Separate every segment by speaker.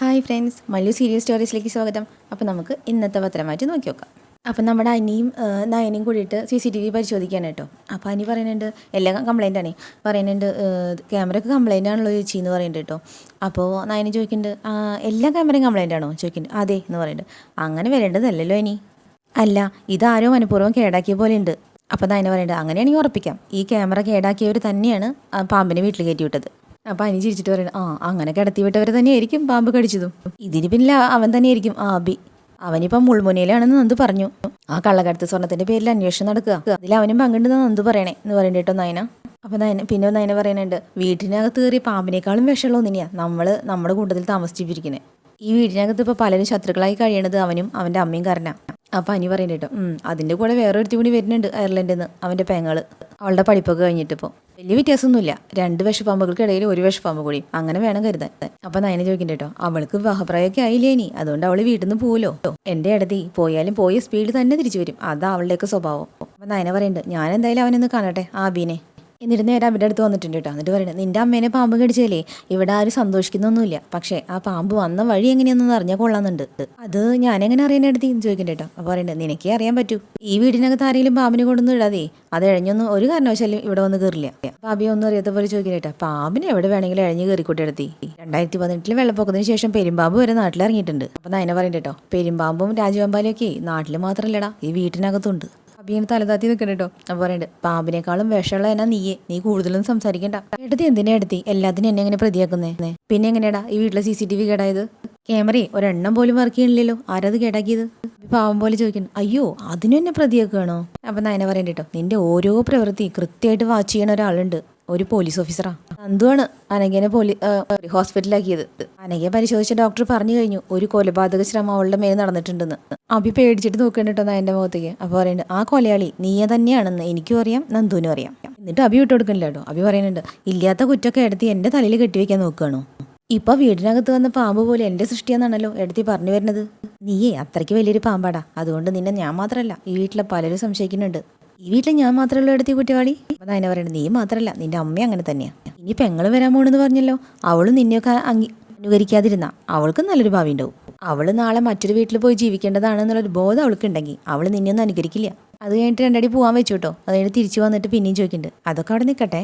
Speaker 1: Hi friends Mallu serial സ്റ്റോറീസിലേക്ക് സ്വാഗതം. അപ്പോൾ നമുക്ക് ഇന്നത്തെ പത്രമായിട്ട് നോക്കി നോക്കാം. അപ്പം നമ്മുടെ അനിയും നയനയും കൂടിയിട്ട് സി സി ടി വി പരിശോധിക്കാൻ കേട്ടോ. അപ്പോൾ അനി പറയുന്നുണ്ട് എല്ലാം കംപ്ലൈന്റ് ആണേ. പറയുന്നുണ്ട് ക്യാമറയ്ക്ക് കംപ്ലൈന്റ് ആണല്ലോ ചേച്ചി എന്ന് പറയുന്നുണ്ട് കേട്ടോ. അപ്പോൾ നയനി ചോദിക്കുന്നുണ്ട് "ആ, എല്ലാ ക്യാമറയും കംപ്ലൈന്റ് ആണോ? ചോദിക്കുന്നുണ്ട് അതെ എന്ന് പറയുന്നുണ്ട്. അങ്ങനെ വരേണ്ടതല്ലല്ലോ ഇനി അല്ല ഇതാരോ മനഃപൂർവം കേടാക്കിയ പോലെ ഉണ്ട്. അപ്പോൾ നയന പറയുന്നുണ്ട് അങ്ങനെയാണെങ്കിൽ ഉറപ്പിക്കാം. ഈ ക്യാമറ കേടാക്കിയവർ തന്നെയാണ് പാമ്പിനെ വീട്ടിൽ കയറ്റി വിട്ടത്. അപ്പൊ അനി ചിരിച്ചിട്ട് പറയുന്നത് ആ അങ്ങനെ കിടത്തി വിട്ടവർ തന്നെയായിരിക്കും പാമ്പ് കടിച്ചതും. ഇതിന് പിന്നെ അവൻ തന്നെയായിരിക്കും ആബി. അവനിപ്പം മുൾമുനയിലാണെന്ന് നന്ദു പറഞ്ഞു. ആ കള്ളക്കടത്ത് സ്വർണത്തിന്റെ പേരിൽ അന്വേഷണം നടക്കുക. അതിൽ അവനും പങ്കിടുന്ന നന്ദു പറയണേ എന്ന് പറയണ്ട കേട്ടോ നയന. അപ്പൊ നയന പിന്നെ നയന പറയുന്നുണ്ട് വീട്ടിനകത്ത് കയറി പാമ്പിനേക്കാളും വിഷമുള്ള ഒന്നിനെയാ നമ്മൾ നമ്മുടെ കൂട്ടത്തിൽ താമസിച്ചിരിക്കുന്നത് ഈ വീടിനകത്ത് ഇപ്പൊ പലരും ശത്രുക്കളായി കഴിയണത് അവനും അവന്റെ അമ്മയും കാരനാ അപ്പൊ അനി പറയുന്നുണ്ട് അതിന്റെ കൂടെ വേറെ ഒരു കൂടി വരുന്നുണ്ട് അയർലൻഡിൽ നിന്ന് അവന്റെ പെങ്ങൾ. അവളുടെ പഠിപ്പൊക്കെ കഴിഞ്ഞിട്ട് ഇപ്പോൾ വലിയ വ്യത്യാസമൊന്നുമില്ല. രണ്ട് വിഷപ്പാമ്പുകൾക്കിടയിൽ ഒരു വിഷപ്പാമ്പ് കൂടി. അങ്ങനെ വേണം കരുതാൻ. അപ്പൊ നയന ചോദിക്കണ്ട കേട്ടോ അവൾക്ക് വിവാഹപ്രായമൊക്കെ ആയില്ലേ ഇനി? അതുകൊണ്ട് അവൾ വീട്ടിൽ നിന്ന് പോലോ എന്റെ ഇടതി പോയാലും പോയ സ്പീഡ് തന്നെ തിരിച്ചു വരും. അതാ അവളുടെയൊക്കെ സ്വഭാവം. അപ്പൊ നയന പറയുന്നുണ്ട് ഞാൻ എന്തായാലും അവനൊന്ന് കാണട്ടെ ആബീനെ. എന്നിട്ട് നേരെ അവരുടെ അടുത്ത് വന്നിട്ടുണ്ട് കേട്ടോ. എന്നിട്ട് പറയുന്നത് നിന്റെ അമ്മേനെ പാമ്പ് കടിച്ചാലേ ഇവിടെ ആരും സന്തോഷിക്കുന്നൊന്നുമില്ല. പക്ഷേ ആ പാമ്പ് വന്ന വഴി എങ്ങനെയാണെന്ന് അറിഞ്ഞാൽ കൊള്ളാന്നുണ്ട് അത് ഞാൻ എങ്ങനെ അറിയാനെടുത്ത് ചോദിക്കണ്ട കേട്ടോ. അപ്പോൾ പറയുന്നത് നിനക്കേ അറിയാൻ പറ്റൂ. ഈ വീടിനകത്ത് ആരെങ്കിലും പാമ്പിനെ കൊണ്ടൊന്നും ഇടാതെ അത് എഴഞ്ഞൊന്നും ഒരു കാരണവശാലും ഇവിടെ വന്ന് കയറില്ല. പാബിയെ ഒന്നും അറിയാത്ത പോലെ ചോദിക്കണ്ട കേട്ടോ പാമ്പിനെ എവിടെ വേണമെങ്കിലും എഴഞ്ഞ് കയറിക്കൂട്ടി എടുത്തി രണ്ടായിരത്തി പതിനെട്ടിൽ വെള്ളപ്പൊക്കത്തിന് ശേഷം പെരുമ്പാമ്പ് വരെ നാട്ടിൽ ഇറങ്ങിയിട്ടുണ്ട് അപ്പം നയന പറയണ്ട കേട്ടോ പെരുമ്പാമ്പും രാജവെമ്പാലും ഒക്കെ നാട്ടിൽ മാത്രമല്ലടാ ഈ വീട്ടിനകത്തുണ്ട്. അബിയന് തലതാത്തി നിൽക്കണം കേട്ടോ അപ്പോൾ പറയുന്നുണ്ട് പാമ്പിനേക്കാളും വിഷമുള്ള എന്നാ നീയെ. നീ കൂടുതലൊന്നും സംസാരിക്കണ്ട. എടുത്തി എന്തിനാ എടുത്തി എല്ലാത്തിനും എന്നെ എങ്ങനെ പ്രതിയാക്കുന്നേ? പിന്നെ എങ്ങനെയാടാ ഈ വീട്ടിലെ സി സി ടി വി കേടായത്? ക്യാമറയെ ഒരെണ്ണം പോലും വർക്ക് ചെയ്യണില്ലല്ലോ. ആരത് കേടാക്കിയത്? പാവം പോലെ ചോദിക്കുന്നു. അയ്യോ അതിനും എന്നെ പ്രതിയാക്കുകയാണോ? അപ്പം നയന പറയണ്ട കേട്ടോ നിന്റെ ഓരോ പ്രവൃത്തി കൃത്യമായിട്ട് വാച്ച് ചെയ്യണ ഒരാളുണ്ട്. ഒരു പോലീസ് ഓഫീസറാ അന്തുവാണ് അനഘനെ പോലീ ഹോസ്പിറ്റലാക്കിയത് അനഘയെ പരിശോധിച്ച ഡോക്ടർ പറഞ്ഞു കഴിഞ്ഞു ഒരു കൊലപാതക ശ്രമം അവളുടെ മേൽ നടന്നിട്ടുണ്ടെന്ന്. അഭി പേടിച്ചിട്ട് നോക്കണ്ട കേട്ടോ മുഖത്തേക്ക്. അപ്പോൾ പറയുന്നുണ്ട് ആ കൊലയാളി നീയെ തന്നെയാണെന്ന് എനിക്കും അറിയാം നന്ദുവിനും അറിയാം. എന്നിട്ട് അഭി വിട്ടു കൊടുക്കണില്ല അഭി പറയുന്നുണ്ട് ഇല്ലാത്ത കുറ്റമൊക്കെ എടുത്ത് എന്റെ തലയിൽ കെട്ടിവെക്കാൻ നോക്കുകയാണോ? ഇപ്പൊ വീടിനകത്ത് വന്ന പാമ്പ് പോലെ എന്റെ സൃഷ്ടിയാന്നാണല്ലോ എടുത്തി പറഞ്ഞു വരുന്നത്. നീയേ അത്രയ്ക്ക് വലിയൊരു പാമ്പാടാ. അതുകൊണ്ട് നിന്നെ ഞാൻ മാത്രമല്ല ഈ വീട്ടിലെ പലരും സംശയിക്കുന്നുണ്ട്. ഈ വീട്ടിൽ ഞാൻ മാത്രമല്ലോ എടുത്തി കുറ്റവാളി? അപ്പൊ പറയുന്നത് നീ മാത്രമല്ല നിന്റെ അമ്മ അങ്ങനെ തന്നെയാ. ഇനി പെങ്ങൾ വരാൻ പോണെന്ന് പറഞ്ഞല്ലോ. അവളും നിന്നെയൊക്കെ അംഗീ അനുകരിക്കാതിരുന്ന. അവൾക്ക് നല്ലൊരു ഭാവി ഉണ്ടാവും. അവൾ നാളെ മറ്റൊരു വീട്ടിൽ പോയി ജീവിക്കേണ്ടതാണെന്നുള്ളൊരു ബോധം അവൾക്ക് ഉണ്ടെങ്കിൽ അവൾ നിന്നെയൊന്നും അനുകരിക്കില്ല. അത് കഴിഞ്ഞിട്ട് രണ്ടടി പോകാൻ വെച്ചു കേട്ടോ അത് കഴിഞ്ഞ് തിരിച്ചു വന്നിട്ട് പിന്നെയും ചോദിക്കുന്നുണ്ട് അതൊക്കെ അവിടെ നിൽക്കട്ടെ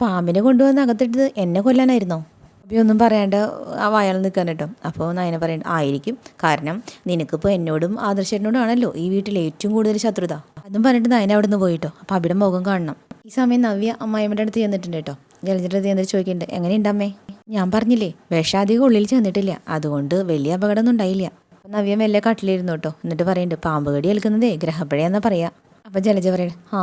Speaker 1: പാമ്പിനെ കൊണ്ടുവന്ന് അകത്തിട്ടത് എന്നെ കൊല്ലാനായിരുന്നോ? ഒന്നും പറയാണ്ട് ആ വയൽ നിൽക്കാൻ കേട്ടോ. അപ്പോൾ നയന പറയണ്ട ആയിരിക്കും. കാരണം നിനക്കിപ്പോൾ എന്നോടും ആദർശേട്ടനോടും ആണല്ലോ ഈ വീട്ടിൽ ഏറ്റവും കൂടുതൽ ശത്രുത. അതും പറഞ്ഞിട്ട് നയന അവിടെ നിന്ന് പോയിട്ടോ. അപ്പോൾ അവിടെ മുഖം കാണണം. ഈ സമയം നവ്യ അമ്മായിമ്മയുടെ അടുത്ത് ചെന്നിട്ടുണ്ട് കേട്ടോ. ജലജയുടെ അടുത്ത് ചെന്നിട്ട് ചോദിക്കുന്നുണ്ട് എങ്ങനെയുണ്ട് അമ്മേ? ഞാൻ പറഞ്ഞില്ലേ വിഷാധികം ഉള്ളിൽ ചെന്നിട്ടില്ല. അതുകൊണ്ട് വലിയ അപകടമൊന്നും ഉണ്ടായില്ല. നവ്യ മെല്ലെ കട്ടിലിരുന്നു കേട്ടോ. എന്നിട്ട് പറയുന്നുണ്ട് പാമ്പ് കടി ഏൽക്കുന്നതേ ഗ്രഹപ്പഴയെന്നാ പറയാ. അപ്പൊ ജലജ പറയണ ആ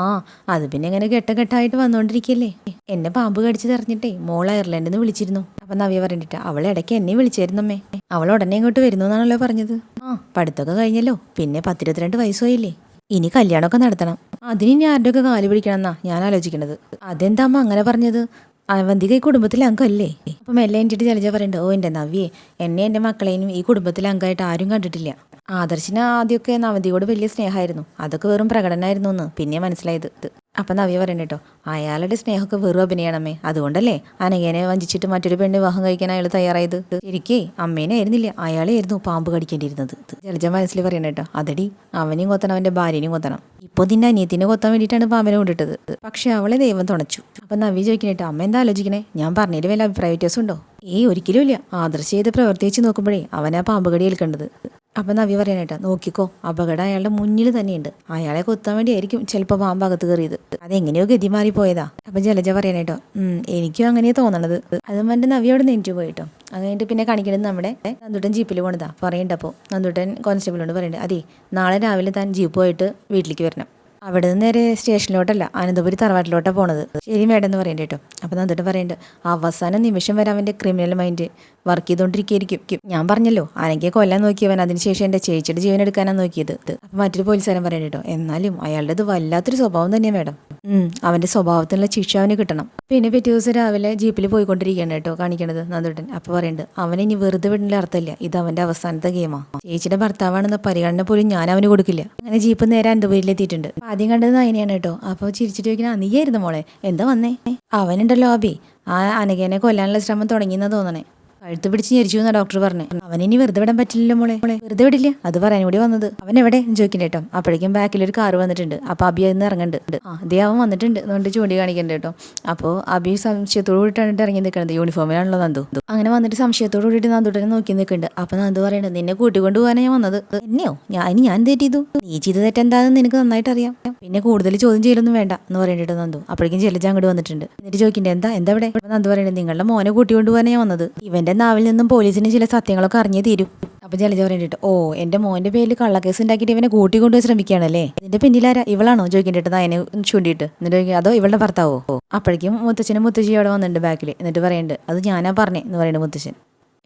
Speaker 1: അത് പിന്നെ ഇങ്ങനെ ഘട്ട ഘട്ടമായിട്ട് വന്നോണ്ടിരിക്കല്ലേ? എന്നെ പാമ്പ് കടിച്ച് തെറിഞ്ഞിട്ടേ മോൾ അയർലൻഡിൽ നിന്ന് വിളിച്ചിരുന്നു. അപ്പൊ നവ്യ പറഞ്ഞിട്ട് അവൾ ഇടയ്ക്ക് എന്നെ വിളിച്ചായിരുന്നമ്മേ അവൾ ഉടനെ ഇങ്ങോട്ട് വരുന്നു എന്നാണല്ലോ പറഞ്ഞത്. ആ പഠിത്തമൊക്കെ കഴിഞ്ഞല്ലോ. പിന്നെ പത്തിരുപത്തിരണ്ട് വയസ്സുമായില്ലേ. ഇനി കല്യാണമൊക്കെ നടത്തണം. അതിന് ഇനി ആരുടെയൊക്കെ കാൽ പിടിക്കണം എന്നാ ഞാൻ ആലോചിക്കണത്. അതെന്താ അമ്മ അങ്ങനെ പറഞ്ഞത്? അവന്തിക ഈ കുടുംബത്തിലെ അംഗമല്ലേ അപ്പം എല്ലാം എന്റെ ജലജ പറയണ്ട ഓ എന്റെ നവ്യേ എന്നെ എന്റെ മക്കളെയും ഈ കുടുംബത്തിലെ അംഗമായിട്ട് ആരും കണ്ടിട്ടില്ല. ആദർശിന് ആദ്യമൊക്കെ നവന്തിയോട് വലിയ സ്നേഹമായിരുന്നു. അതൊക്കെ വെറും പ്രകടനമായിരുന്നു എന്ന് പിന്നെ മനസ്സിലായത്. അപ്പം നവ്യ പറയണ്ട കേട്ടോ അയാളുടെ സ്നേഹമൊക്കെ വെറും അഭിനയണമേ അതുകൊണ്ടല്ലേ അനഘേനെ വഞ്ചിച്ചിട്ട് മറ്റൊരു പെണ്ണ് വിവാഹം കഴിക്കാൻ അയാൾ തയ്യാറായത്? ശരിക്കേ അമ്മേനെ ആയിരുന്നില്ല? അയാളെ ആയിരുന്നു പാമ്പ് കടിക്കേണ്ടിയിരുന്നത്. ജലജ മനസ്സിൽ പറയണ കേട്ടോ അതടി അവനെയും കൊത്തണം അവന്റെ ഭാര്യനെയും കൊത്തണം. ഇപ്പോൾ നിന്റെ അനിയത്തിനെ കൊത്താൻ വേണ്ടിയിട്ടാണ് പാമ്പിനെ കൊണ്ടിട്ടത്. പക്ഷെ അവളെ ദൈവം തുണച്ചു. അപ്പം നവ്യ ചോദിക്കണേട്ടോ അമ്മ എന്താ ആലോചിക്കണേ? ഞാൻ പറഞ്ഞതിൽ വല്ല അഭിപ്രായ വ്യത്യാസം ഉണ്ടോ ഏയ് ഒരിക്കലും ഇല്ല. ആദർശ ചെയ്ത് പ്രവർത്തിച്ച് നോക്കുമ്പോഴേ അവനാ പാമ്പ് കടി ഏൽക്കേണ്ടത്. അപ്പം നവി പറയണേട്ടാ നോക്കിക്കോ അപകടം അയാളുടെ മുന്നിൽ തന്നെയുണ്ട്. അയാളെ കൊത്താൻ വേണ്ടിയായിരിക്കും ചിലപ്പോൾ പാമ്പ് അകത്ത് കയറിയത്. അതെങ്ങനെയോ ഗതി മാറിപ്പോയതാ അപ്പം ജലജ പറയണേട്ടോ ഉം, എനിക്കും അങ്ങനെയാ തോന്നണത്. അതും എന്റെ നവി അവിടെ നെഞ്ചു പോയിട്ടോ. അത് പിന്നെ കാണിക്കണത് നമ്മുടെ നന്ദുട്ടൻ ജീപ്പിൽ പോണതാ. പറയണ്ടപ്പോ നന്ദുട്ടൻ കോൺസ്റ്റബിളിനോട് പറയണ്ട അതെ നാളെ രാവിലെ താൻ ജീപ്പ് പോയിട്ട് വീട്ടിലേക്ക് വരണം. അവിടെ നിന്ന് നേരെ സ്റ്റേഷനിലോട്ടല്ല അനന്തപുരി തറവാട്ടിലോട്ടാണ് പോണത്. ശരി മേഡം എന്ന് പറയണ്ട കേട്ടോ അപ്പം എന്നിട്ട് പറയുന്നുണ്ട് അവസാന നിമിഷം വരെ അവന്റെ ക്രിമിനൽ മൈൻഡ് വർക്ക് ചെയ്തുകൊണ്ടിരിക്കുകയായിരിക്കും ഞാൻ പറഞ്ഞല്ലോ ആനെങ്കിൽ കൊല്ലാൻ നോക്കിയവൻ അതിനുശേഷം എന്റെ ചേച്ചിയുടെ ജീവൻ എടുക്കാനാണ് നോക്കിയത്. അപ്പൊ മറ്റൊരു പോലീസുകാരൻ പറയണ്ട കേട്ടോ എന്നാലും അയാളുടേത് വല്ലാത്തൊരു സ്വഭാവം തന്നെയാണ് മേഡം. ഉം, അവന്റെ സ്വഭാവത്തിനുള്ള ശിക്ഷ അവന് കിട്ടണം. പിന്നെ പിറ്റേ ദിവസം രാവിലെ ജീപ്പിൽ പോയിക്കൊണ്ടിരിക്കുകയാണ് കേട്ടോ കാണിക്കണത് നന്ദുട്ടൻ. അപ്പൊ പറയുന്നുണ്ട് അവനെ ഇനി വെറുതെ വിടേണ്ട അർത്ഥമില്ല ഇത് അവന്റെ അവസാനത്തെ ഗെയിമാ. ചേച്ചിയുടെ ഭർത്താവാണെന്ന പരിഗണന പോലും ഞാൻ അവന് കൊടുക്കില്ല. അങ്ങനെ ജീപ്പ് നേരെ അനന്തപുരിയിലെത്തിയിട്ടുണ്ട്. ആദ്യം കണ്ടത് നയനെയാണ് കേട്ടോ. അപ്പോൾ ചിരിച്ചിട്ട് ചോദിക്കണം നീയായിരുന്നു മോളെ? എന്താ വന്നേ? അവനുണ്ടല്ലോ അബി ആ അനഘേനെ കൊല്ലാനുള്ള ശ്രമം തുടങ്ങിയെന്നാ തോന്നണേ. കഴുത്ത് പിടിച്ച് ഞെരിച്ചു എന്നാ ഡോക്ടർ പറഞ്ഞു. അവൻ ഇനി വെറുതെ വിടാൻ പറ്റില്ലല്ലോ മോളെ. മോളെ വെറുതെ വിടില്ല. അത് പറയാൻ കൂടി വന്നത്. അവൻ എവിടെ? ചോദിക്കണ്ട കേട്ടോ അപ്പോഴേക്കും ബാക്കിൽ ഒരു കാറ് വന്നിട്ടുണ്ട്. അപ്പൊ അബി അതിന്ന് ഇറങ്ങണ്ട്. ആ ദേ അവൻ വന്നിട്ടുണ്ട്. എന്നുകൊണ്ട് ചൂണ്ടി കാണിക്കണ്ട കേട്ടോ അപ്പോൾ അബി സംശയത്തോട് കൂടിയിട്ടാണ് ഇറങ്ങി നിൽക്കുന്നത് യൂണിഫോമിലാണല്ലോ നന്ദു. അങ്ങനെ വന്നിട്ട് സംശയത്തോട് കൂടിയിട്ട് നന്ദുട്ടനെ നോക്കി നിൽക്കുന്നുണ്ട് അപ്പൊ നന്ദു പറയണത് നിന്നെ കൂട്ടിക്കൊണ്ട് പോകാനാണ് ഞാൻ വന്നത്. എന്നെയോ? ഞാൻ ഇനി ഞാൻ തെറ്റ് ചെയ്തു? നീ ചെയ്ത തെറ്റെന്താണെന്ന് നിനക്ക് നന്നായിട്ട് അറിയാം പിന്നെ കൂടുതൽ ചോദ്യം ചെയ്യലൊന്നും വേണ്ട. എന്ന് പറയണ്ടിട്ട് നന്ദു. അപ്പോഴേക്കും ജലജ അങ്ങോട്ട് വന്നിട്ടുണ്ട്. എന്നിട്ട് ചോദിക്കണ്ടേ എന്താ? എന്താ ഇവിടെ? നന്ദു പറയണത് നിങ്ങളുടെ മോനെ കൂട്ടിക്കൊണ്ട് പോകാനാണ് ഞാൻ വന്നത്. ഇവന്റെ നാവിൽ നിന്നും പോലീസിന് ചില സത്യങ്ങളൊക്കെ അറിഞ്ഞു തീരും. അപ്പൊ ജലജ പറഞ്ഞിട്ട് ഓ എന്റെ മോന്റെ പേരിൽ കള്ളക്കേസ് ഉണ്ടാക്കിയിട്ട് ഇവനെ കൂട്ടിക്കൊണ്ടുപോയി ശ്രമിക്കുകയാണല്ലേ? ഇതിന്റെ പിന്നിലാരാ? ഇവളാണോ? ചോദിക്കേണ്ടിട്ട് അതിനെ ചൂണ്ടിയിട്ട്. എന്നിട്ട് അതോ ഇവളുടെ ഭർത്താവോ? അപ്പോഴേക്കും മുത്തച്ഛനും മുത്തശ്ശി അവിടെ വന്നിട്ടുണ്ട് ബാക്കിൽ എന്നിട്ട് പറയുന്നുണ്ട് അത് ഞാനാ പറഞ്ഞേ എന്ന് പറയുന്നത് മുത്തശ്ശൻ.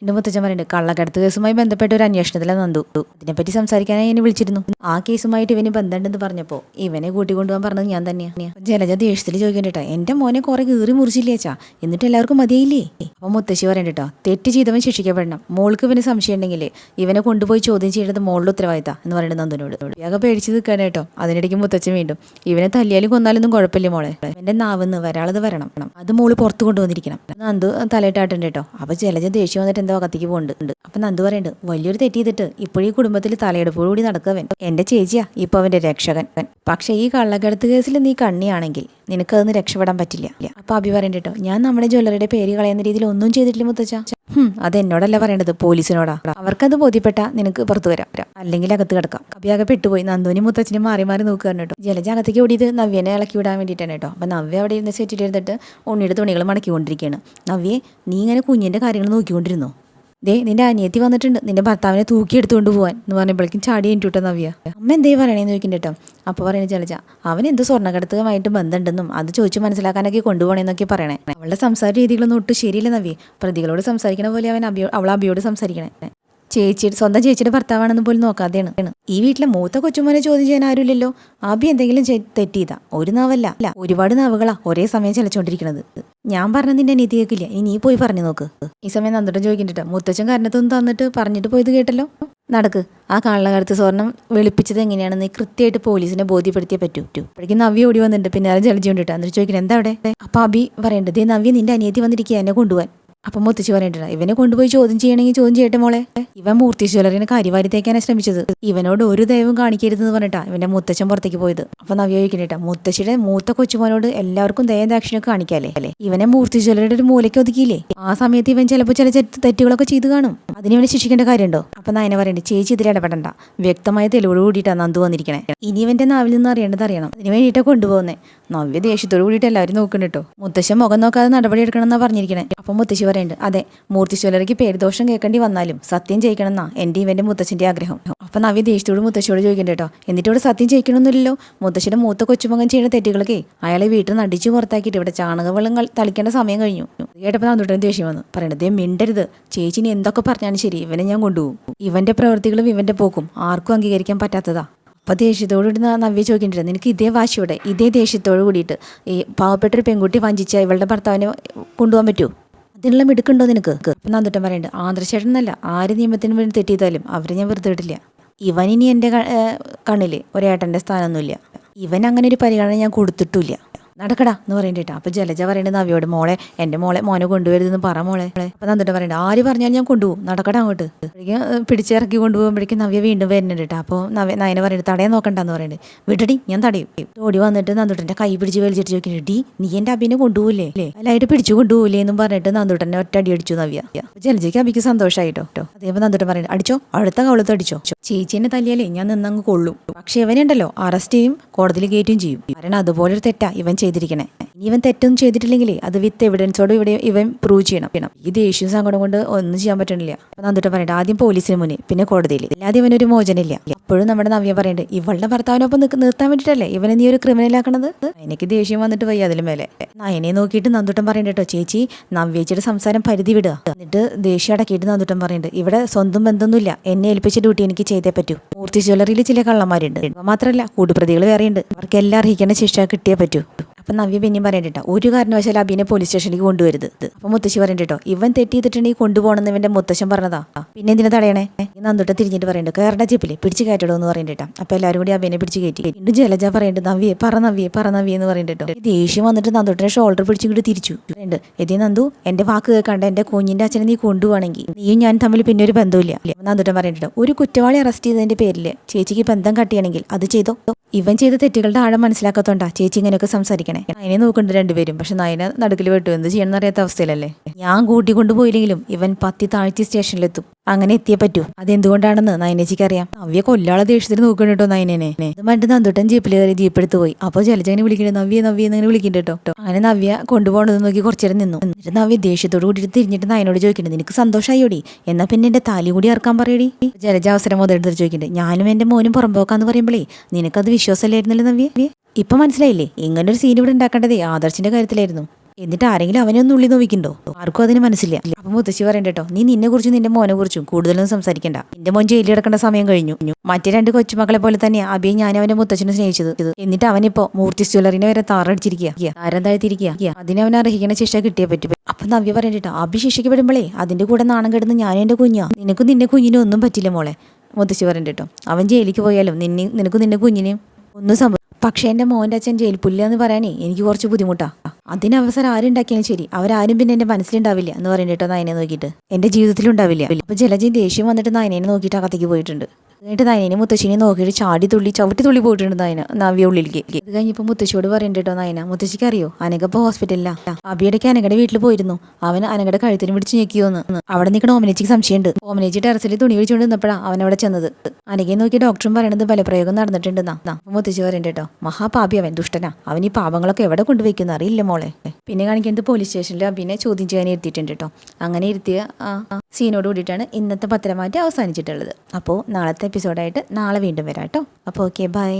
Speaker 1: എന്റെ മുത്തച്ഛൻ പറയുന്നുണ്ട് കള്ളക്കടത്ത് കേസുമായി ബന്ധപ്പെട്ട ഒരു അന്വേഷണത്തിലാണ് നന്ദു. ഇതിനെപ്പറ്റി സംസാരിക്കാനായി എന്നെ വിളിച്ചിരുന്നു. ആ കേസുമായിട്ട് ഇവന് ബന്ധമുണ്ടെന്ന് പറഞ്ഞപ്പോ ഇവനെ കൂട്ടിക്കൊണ്ടുപോകാൻ പറഞ്ഞത് ഞാൻ തന്നെയാണ്. ജലജ ദേഷ്യത്തിൽ ചോദിക്കണ്ടേട്ടാ എന്റെ മോനെ കുറെ കീറി മുറിച്ചില്ലേച്ചാ എന്നിട്ട് എല്ലാവർക്കും മതിയായില്ലേ? അപ്പൊ മുത്തശ്ശി പറയണ്ടേട്ടോ തെറ്റ് ചെയ്തവൻ ശിക്ഷിക്കപ്പെടണം. മോൾക്ക് ഇവന് സംശയം ഉണ്ടെങ്കിൽ ഇവനെ കൊണ്ടുപോയി ചോദ്യം ചെയ്യേണ്ടത് മോളുടെ ഉത്തരവാദിത്ത എന്ന് പറയുന്നത് നന്ദുനോട് ഇയാകെ പേടിച്ച് നിൽക്കാൻ കേട്ടോ അതിനിടയ്ക്ക് മുത്തച്ഛൻ വീണ്ടും ഇവനെ തല്ലിയാലും കൊന്നാലൊന്നും കുഴപ്പമില്ല മോളെ. എന്റെ നാവിന്ന് വരാളത് വരണം. അത് മോൾ പുറത്ത് കൊണ്ടുവന്നിരിക്കണം. നന്ദു തലയിട്ടാട്ടുണ്ട് കേട്ടോ അപ്പൊ ജലജ ദേഷ്യം വന്നിട്ട് എന്തോ അകത്തേക്ക് പോകുന്നുണ്ട് അപ്പൊ നന്ദു പറയുന്നുണ്ട് വലിയൊരു തെറ്റ് ചെയ്തിട്ട് ഇപ്പോഴീ കുടുംബത്തിൽ തലയെടുപ്പോടുകൂടി നടക്കവൻ. എന്റെ ചേച്ചിയാ ഇപ്പൊ അവന്റെ രക്ഷകൻ. പക്ഷെ ഈ കള്ളക്കടത്ത് കേസിൽ നീ കണ്ണിയാണെങ്കിൽ നിനക്കതൊന്ന് രക്ഷപ്പെടാൻ പറ്റില്ല. അപ്പൊ അഭി പറയണ്ട കേട്ടോ ഞാൻ നമ്മുടെ ജ്വല്ലറിയുടെ പേര് കളയുന്ന രീതിയിൽ ഒന്നും ചെയ്തിട്ടില്ല മുത്തച്ഛ. ഹും, അത് എന്നോടല്ല പറയേണ്ടത് പോലീസിനോടാ. അവർക്കത് ബോധ്യപ്പെട്ട നിനക്ക് പുറത്തു വരാം. അല്ലെങ്കിൽ അകത്ത് കിടക്കാം. കബിയാകെ പെട്ടുപോയി. നന്ദുവിനും മുത്തച്ഛനും മാറി മാറി നോക്കുകയാണ് കേട്ടോ. ജലജ അകത്തേക്ക് ഓടിയത് നവ്യനെ ഇളക്കി വിടാൻ വേണ്ടിയിട്ടാണ് കേട്ടോ. അപ്പൊ നവ്യ അവിടെ ഇരുന്ന് സെറ്റിൽ ഇരുന്നിട്ട് ഉണ്ണിയുടെ തുണികൾ മടക്കിക്കൊണ്ടിരിക്കുകയാണ്. നവ്യെ നീ ഇങ്ങനെ കുഞ്ഞിന്റെ കാര്യങ്ങൾ നോക്കിക്കൊണ്ടിരുന്നോ? ദേ നിന്റെ അനിയത്തി വന്നിട്ടുണ്ട്. നിന്റെ ഭർത്താവിനെ തൂക്കി എടുത്തുകൊണ്ട് പോവാൻ. എന്ന് പറഞ്ഞപ്പോഴേക്കും ചാടി എനിട്ടോ നവ്യ. അമ്മ എന്തേ പറയണേന്ന് ചോദിക്കണ്ട കേട്ടോ അപ്പോൾ പറയണേ ചലച്ച അവൻ എന്ത് സ്വർണക്കടത്തുമായിട്ട് ബന്ധമുണ്ടെന്നും അത് ചോദിച്ചു മനസ്സിലാക്കാനൊക്കെ കൊണ്ടുപോകണമെന്നൊക്കെ പറയണേ. അവളുടെ സംസാര രീതികളൊന്നും ഒട്ടും ശരിയില്ല നവ്യ. പ്രതികളോട് സംസാരിക്കണ പോലെ അവൻ അബിയോ അവൾ അബിയോട് സംസാരിക്കണേ. ചേച്ചിയുടെ സ്വന്തം ചേച്ചിയുടെ ഭർത്താവാണെന്ന് പോലും നോക്കാതെയാണ്. ഈ വീട്ടിലെ മൂത്ത കൊച്ചുമോനെ ചോദ്യം ചെയ്യാൻ ആരുമില്ലല്ലോ. അബി എന്തെങ്കിലും തെറ്റിയതാ. തെറ്റ് ഒരു നാവല്ല. ഒരുപാട് നാവുകളാ ഒരേ സമയം ചലച്ചോണ്ടിരിക്കണത്. ഞാൻ പറഞ്ഞ നിന്റെ നീതി കേൾക്കില്ല ഇനി നീ പോയി പറഞ്ഞു നോക്ക്. ഈ സമയം നന്നിട്ട് ചോദിക്കണ്ടിട്ട് മുത്തച്ഛൻ കരണത്തൊന്നും തന്നിട്ട് പറഞ്ഞിട്ട് പോയത് കേട്ടല്ലോ? നടക്ക്. ആ കള്ളക്കടത്ത് സ്വർണം വെളുപ്പിച്ചത് എങ്ങനെയാണെന്ന് കൃത്യമായിട്ട് പോലീസിനെ ബോധ്യപ്പെടുത്തിയേ പറ്റൂ. അപ്പോഴേക്കും നവ്യ ഓടി വന്നിട്ടുണ്ട്. പിന്നെ ജലജി കൊണ്ടിട്ട് എന്നിട്ട് ചോദിക്കണം എന്താ അവിടെ? അപ്പൊ അബി പറയേണ്ടത് നവ്യ നിന്റെ അനിയത്തി വന്നിരിക്കുക എന്നെ കൊണ്ടുപോകാൻ അപ്പൊ മുത്തച്ഛി പറഞ്ഞിട്ടില്ല ഇവനെ കൊണ്ടുപോയി ചോദ്യം ചെയ്യണമെങ്കിൽ ചോദ്യം ചെയ്യട്ടെ മോളെ. ഇവൻ മൂർത്തി ജ്വല്ലറിനെ കാര്യവാരി തേക്കാനാണ് ശ്രമിച്ചത്. ഇവനോട് ഒരു ദൈവം കാണിക്കരുതെന്ന് പറഞ്ഞിട്ടാ ഇവന്റെ മുത്തച്ഛൻ പുറത്തേക്ക് പോയത്. അപ്പൊ നവ്യ ചോദിക്കണേട്ടാ മുത്തശ്ശിയുടെ മൂത്ത കൊച്ചുമോനോട് എല്ലാവർക്കും ദയം ദാക്ഷിണൊക്കെ കാണിക്കാല്ലേ? അല്ലേ ഇവനെ മൂർത്തി ജ്വല്ലറിയുടെ ഒരു മൂലയ്ക്ക് ഒതുക്കിയില്ലേ? ആ സമയത്ത് ഇവൻ ചിലപ്പോൾ ചില തെറ്റ് തെറ്റുകളൊക്കെ ചെയ്തു കാണും. അതിന് ഇവനെ ശിക്ഷിക്കേണ്ട കാര്യമുണ്ടോ? അപ്പൊ നയന പറയണ്ടേ ചേച്ചി ഇതിൽ ഇടപെടണ്ട. വ്യക്തമായ തെളിവോട് കൂടിയിട്ടാണ് നന്ദു വന്നിരിക്കണേ. ഇനി ഇവന്റെ നാവിൽ നിന്ന് അറിയേണ്ടത് അറിയണം. അതിന് വേണ്ടിയിട്ടാ കൊണ്ടുപോകുന്നേ. നവ്യ ദേഷ്യത്തോട് കൂടിയിട്ട് എല്ലാവരും നോക്കുന്നുണ്ട് കേട്ടോ. മുത്തശ്ശൻ മുഖം നോക്കാതെ നടപടി എടുക്കണം എന്നാ പറഞ്ഞിരിക്കണേ. അപ്പൊ മുത്തശ്ശി പറയുന്നുണ്ട് അതെ മൂർത്തി ജ്വല്ലറിക്ക് പേരുദോഷം കേൾക്കേണ്ടി വന്നാലും സത്യം ജയിക്കണം എന്നാ എന്റെ ഇവന്റെ മുത്തച്ഛന്റെ ആഗ്രഹം. അപ്പൊ നവ്യ ദേഷ്യത്തോട് മുത്തശ്ശിയോട് ചോദിക്കണ്ട കേട്ടോ. എന്നിട്ട് സത്യം ജയിക്കണമെന്നില്ലല്ലോ. മുത്തശ്ശിയുടെ മൂത്ത കൊച്ചുമകൻ ചെയ്യുന്ന തെറ്റുകളൊക്കെ അയാളെ വീട്ടിൽ നിന്ന് അടിച്ചു പുറത്താക്കിയിട്ട് ഇവിടെ ചാണകവെള്ളം തളിക്കേണ്ട സമയം കഴിഞ്ഞു. കേട്ടപ്പോൾ നന്ദുട്ടൻ ദേഷ്യം വന്നു. പറയണത് "ദേ മിണ്ടരുത്. ചേച്ചിനി എന്തൊക്കെ പറഞ്ഞാലും ശരി ഇവനെ ഞാൻ കൊണ്ടുപോകും. ഇവന്റെ പ്രവൃത്തികളും ഇവന്റെ പോക്കും ആർക്കും അംഗീകരിക്കാൻ പറ്റാത്തതാ. അപ്പൊ ദേഷ്യത്തോടുകൂടി നവ്യ ചോദിക്കേണ്ടത് നിനക്ക് ഇതേ വാശിയോടെ ഇതേ ദേഷ്യത്തോട് കൂടിയിട്ട് ഈ പാവപ്പെട്ടൊരു പെൺകുട്ടി വഞ്ചിച്ച ഇവളുടെ ഭർത്താവിനെ കൊണ്ടുപോകാൻ പറ്റുമോ? അതിനുള്ള മിടുക്കുണ്ടോ നിനക്ക്? അപ്പം നന്ദിട്ടം പറയുന്നുണ്ട് ആന്ധ്രശേഷൻ എന്നല്ല ആര് നിയമത്തിന് വേണ്ടി തെറ്റിയതാലും അവരെ ഞാൻ വെറുതെ ഇടില്ല. ഇവൻ ഇനി എന്റെ കണ്ണിൽ ഒരേട്ടന്റെ സ്ഥാനമൊന്നുമില്ല. ഇവൻ അങ്ങനെ ഒരു പരിഗണന ഞാൻ കൊടുത്തിട്ടില്ല നടക്കടാ എന്ന് പറയണ്ടേട്ടാ അപ്പൊ ജലജ പറയണ്ടത് നവിയോട് മോളെ എന്റെ മോളെ മോനെ കൊണ്ടുവരുതെന്ന് പറ മോളെ. അപ്പൊ നന്നിട്ട് പറയണ്ട ആര് പറഞ്ഞാലും ഞാൻ കൊണ്ടുപോകും. നടക്കടാ അങ്ങോട്ട്. പിടിച്ചിറക്കി കൊണ്ടുപോകുമ്പോഴേക്കും നവ്യ വീണ്ടും വരുന്നുണ്ട് കേട്ടോ. അപ്പോൾ നവ്യ നയന പറയുന്നത് തടയാൻ നോക്കണ്ടെന്ന് പറയുന്നത് വിട്ടടി ഞാൻ തടയും. ഓടി വന്നിട്ട് നന്ദുട്ടന്റെ കൈ പിടിച്ച് വലിച്ചിട്ട് ചോദിക്കുന്നുണ്ട് ഡി നീ എന്റെ അബിനെ കൊണ്ടുപോകില്ലേ അല്ലേ അല്ലായിട്ട് പിടിച്ചു കൊണ്ടുപോകില്ലേ എന്നും പറഞ്ഞിട്ട് നന്ദുട്ടനെ ഒറ്റ അടി അടിച്ചു നവ്യ. അപ്പൊ ജലജയ്ക്ക് അബിക്ക് സന്തോഷമായിട്ടോ കേട്ടോ അതേപോലെ നന്ദുട്ടൻ പറയുന്നത് അടിച്ചോ അടുത്ത കവളത്ത് അടിച്ചോ. ചേച്ചീനെ തല്ലിയല്ലേ ഞാൻ നിന്നങ്ങ് കൊള്ളും. പക്ഷെ ഇവനുണ്ടല്ലോ അറസ്റ്റ് ചെയ്യും കോടതിയിൽ കയറ്റും ചെയ്യും. കാരണം അതുപോലെ ഒരു തെറ്റാ ഇവൻ ചെയ്തിരിക്കണേ. ഇനി ഇവൻ തെറ്റൊന്നും ചെയ്തിട്ടില്ലെങ്കിൽ അത് വിത്ത് എവിഡൻസോട് ഇവിടെ ഇവൻ പ്രൂവ് ചെയ്യണം. ചെയ്യണം. ഈ ദേഷ്യം സങ്കടം കൊണ്ട് ഒന്നും ചെയ്യാൻ പറ്റണില്ല. അപ്പൊ നന്ദിട്ട് പറയണ്ട ആദ്യം പോലീസിന് മുന്നിൽ പിന്നെ കോടതിയിൽ. അല്ലാതെ ഇവനൊരു മോചനമില്ല. അപ്പോഴും നമ്മുടെ നവ്യ പറയുന്നുണ്ട് ഇവളുടെ ഭർത്താവിനൊപ്പം നിർത്താൻ വേണ്ടിട്ടല്ലേ ഇവനെ നീ ഒരു ക്രിമിനൽ ആക്കണത്? എനിക്ക് ദേഷ്യം വന്നിട്ട് വയ്യ അതിലും മേലെ. നയനെ നോക്കിയിട്ട് നന്ദുട്ടം പറയുന്നുണ്ട് കേട്ടോ ചേച്ചി നവ്യേച്ചിയുടെ സംസാരം പരിധി വിടുക എന്നിട്ട് ദേഷ്യം അടക്കിയിട്ട് നന്ദുട്ടം പറയുന്നുണ്ട് ഇവിടെ സ്വന്തം ബന്ധമൊന്നുമില്ല. എന്നെ ഏൽപ്പിച്ച ഡ്യൂട്ടി എനിക്ക് ചെയ്തേ പറ്റൂ. മൂർത്തി ജ്വല്ലറിയിൽ ചില കള്ളന്മാരുണ്ട്. മാത്രമല്ല കൂടുപ്രതികൾ വേറെയുണ്ട്. അവർക്ക് എല്ലാം അർഹിക്കേണ്ട ശിക്ഷ കിട്ടിയേ പറ്റൂ. അപ്പം നവ്യ പിന്നെയും പറയണ്ട ഒരു കാരണവശാലും അബിനെ പോലീസ് സ്റ്റേഷനിലേക്ക് കൊണ്ടുവരുത് അപ്പം മുത്തശ്ശി പറയണ്ട കേട്ടോ ഇവൻ തെറ്റ് ചെയ്തിട്ടുണ്ടെങ്കിൽ കൊണ്ടുപോകണമെന്ന് ഇവന്റെ മുത്തശ്ശൻ പറഞ്ഞതാ. പിന്നെ എന്തിനാ തടയണേ? നന്ദുട്ട തിരിഞ്ഞിട്ട് പറയണ്ട കയറേണ്ട ചിപ്പിൽ പിടിച്ച് കയറ്റടോ എന്ന് പറയണ്ട അപ്പം എല്ലാവരും കൂടി അബിനെ പിടിച്ച് കയറ്റി. വീണ്ടും ജലജ പറയണ്ട നവ്യെ പറ നവ്യെ പറ നവ്യെ എന്ന് പറയണ്ട കേട്ടോ ദേഷ്യം വന്നിട്ട് നന്ദുട്ടിനെ ഷോൾഡർ പിടിച്ചിങ്ങോട്ട് തിരിച്ചു. പറയണ്ട് എതി നന്ദു എന്റെ വാക്ക് കേൾക്കാണ്ട് എന്റെ കുഞ്ഞിന്റെ അച്ഛനെ നീ കൊണ്ടുപോകണമെങ്കിൽ നീയും ഞാൻ തമ്മിൽ പിന്നെ ഒരു ബന്ധമില്ല നന്ദുട്ടൻ പറയണ്ടോ ഒരു കുറ്റവാളി അറസ്റ്റ് ചെയ്തതിന്റെ പേരിൽ ചേച്ചിക്ക് ബന്ധം കട്ടിയാണെങ്കിൽ അത് ചെയ്തോ? ഇവൻ ചെയ്ത തെറ്റുകളുടെ ആഴം മനസ്സിലാക്കാത്തോണ്ടാ ചേച്ചി ഇങ്ങനെയൊക്കെ സംസാരിക്കണേ. അതിനെ നോക്കുന്നുണ്ട് രണ്ടുപേരും. പക്ഷെ നയനെ നടുക്കിൽ വെട്ടു എന്ത് ചെയ്യണമെന്ന് അറിയാത്ത അവസ്ഥയിലല്ലേ? ഞാൻ കൂട്ടിക്കൊണ്ടുപോയില്ലെങ്കിലും ഇവൻ പത്തി താഴ്ത്തി സ്റ്റേഷനിലെത്തും. അങ്ങനെ എത്തിയേ പറ്റൂ. അതെന്തുകൊണ്ടാണെന്ന് നയനേച്ചിക്ക് അറിയാം. നവ്യ കൊല്ലാളെ ദേഷ്യത്തിന് നോക്കണ്ടോ നയനെ ഇത് മറ്റു നന്ദുട്ടൻ ജീപ്പിൽ കയറി ജീപ്പ് എടുത്ത് പോയി. അപ്പോൾ ജലജനെ വിളിക്കണേ നവ്യ നവ്യ എന്നിങ്ങനെ വിളിക്കണ്ടോ കേട്ടോ. അങ്ങനെ നവ്യ കൊണ്ടുപോകണത് നോക്കി കുറച്ചേരം നിന്നു. എന്നിട്ട് നവ്യ ദേഷ്യത്തോട് കൂടിയിട്ട് തിരിഞ്ഞിട്ട് നയനോട് ചോദിക്കണ്ടേ നിനക്ക് സന്തോഷമായോടി എന്നാ പിന്നെ എന്റെ താലി കൂടി ഇറക്കാൻ പറയടി? ജലജ അവസരം മുതലെടുത്ത് ചോദിക്കണ്ടേ ഞാനും എന്റെ മോനും പുറമ്പോക്കാന്ന് പറയുമ്പോഴേ നിനക്കത് വിശ്വാസമല്ലായിരുന്നല്ലോ നവ്യ? ഇപ്പൊ മനസ്സിലായില്ലേ? ഇങ്ങനൊരു സീൻ ഇവിടെ ഉണ്ടാക്കേണ്ടതേ ആദർശിന്റെ കാര്യത്തിലായിരുന്നു. എന്നിട്ട് ആരെങ്കിലും അവനെ ഒന്ന് ഉള്ളി നോവിക്കണ്ടോ ആർക്കും അതിന് മനസ്സില്ല. അപ്പൊ മുത്തശ്ശി പറയണ്ട നീ നിന്നെ കുറിച്ചും നിന്റെ മോനെ കുറിച്ചും കൂടുതലൊന്നും സംസാരിക്കണ്ട. നിന്റെ മോൻ ജയിലിൽ കിടക്കേണ്ട സമയം കഴിഞ്ഞു. മറ്റേ രണ്ട് കൊച്ചുമക്കളെ പോലെ തന്നെ അബിയെ ഞാൻ അവന്റെ മുത്തച്ഛനെ സ്നേഹിച്ചത്. എന്നിട്ട് അവനിപ്പോ മൂർത്തി ജ്വല്ലറിനെ വരെ താറടിച്ചിരിക്കുക താരം താഴ്ത്തിരിക്കുക അതിന് അവൻ അർഹിക്കുന്ന ശിക്ഷ കിട്ടിയേ പറ്റും. അപ്പൊ നവ്യ പറയണ്ടോ അബി ശിക്ഷിക്കപ്പെടുമ്പോഴേ അതിന്റെ കൂടെ നാണം കെടുന്ന ഞാൻ എന്റെ കുഞ്ഞാ. നിനക്കും നിന്റെ കുഞ്ഞിനും ഒന്നും പറ്റില്ല മോളെ. മുത്തശ്ശി പറയണ്ടോ അവൻ ജയിലിക്ക് പോയാലും? നിന്നെ നിനക്കും നിന്റെ കുഞ്ഞിനെയും ഒന്നും സംഭവം പക്ഷേ എന്റെ മോന്റെ അച്ഛൻ ജയിൽ എന്ന് പറയാനേ എനിക്ക് കുറച്ച് ബുദ്ധിമുട്ടാ. അതിന് അവസരം ആരുണ്ടാക്കിയാലും ശരി. അവരാരും പിന്നെ എന്റെ മനസ്സിലുണ്ടാവില്ല എന്ന് പറയുന്നത് കേട്ടോ നയനെ നോക്കിയിട്ട്. എന്റെ ജീവിതത്തിലുണ്ടാവില്ല. അപ്പോൾ ജലജി ദേഷ്യം വന്നിട്ട് നയനെ നോക്കിയിട്ട് അകത്തേക്ക് പോയിട്ടുണ്ട്. എന്നിട്ട് നയനെ മുത്തശ്ശിനെ നോക്കിയിട്ട് ചാടി തുള്ളി ചവിട്ടി തുള്ളി പോയിട്ടുണ്ട് നയന നവ്യ ഉള്ളിലേക്ക്. ഇത് കഴിഞ്ഞപ്പോൾ മുത്തശ്ശിയോട് പറയണ്ട നയന മുത്തശ്ശിക്ക് അറിയോ? അനകപ്പോൾ ഹോസ്പിറ്റലിലാണ് അബിയുടെക്ക് അനകയുടെ വീട്ടിൽ പോയിരുന്നു. അവൻ അനകയുടെ കഴുത്തിന് പിടിച്ച് ഞെക്കിയോന്ന്. അവിടെ നിൽക്കണ ഓമനേച്ചിക്ക് സംശയമുണ്ട് ഓമനേച്ചി ടെറസിൽ തുണി വിളിച്ചുകൊണ്ട് നിന്നപ്പോഴാണ് അവൻ അവിടെ ചെന്നത്. അനകയെ നോക്കി ഡോക്ടറും പറയണത് ബലപ്രയോഗം നടന്നിട്ടുണ്ടെന്നാ മുത്തശ്ശി പറയണ്ട മഹാപാപി അവൻ ദുഷ്ടനാ. അവൻ ഈ പാപങ്ങളൊക്കെ എവിടെ കൊണ്ടുവയ്ക്കുന്ന അറിയില്ല മോളെ. പിന്നെ കാണിക്കുന്നത് പോലീസ് സ്റ്റേഷനിൽ അബിനെ ചോദ്യം ചെയ്യാൻ ഇരുത്തിയിട്ടുണ്ട് കേട്ടോ അങ്ങനെ ഇരുത്തിയ സീനോട് കൂടിയിട്ടാണ് ഇന്നത്തെ പത്രമാറ്റം അവസാനിച്ചിട്ടുള്ളത്. അപ്പോൾ നാളത്തെ എപ്പിസോഡായിട്ട് നാളെ വീണ്ടും വരാം കേട്ടോ. അപ്പോൾ ഓക്കെ ബൈ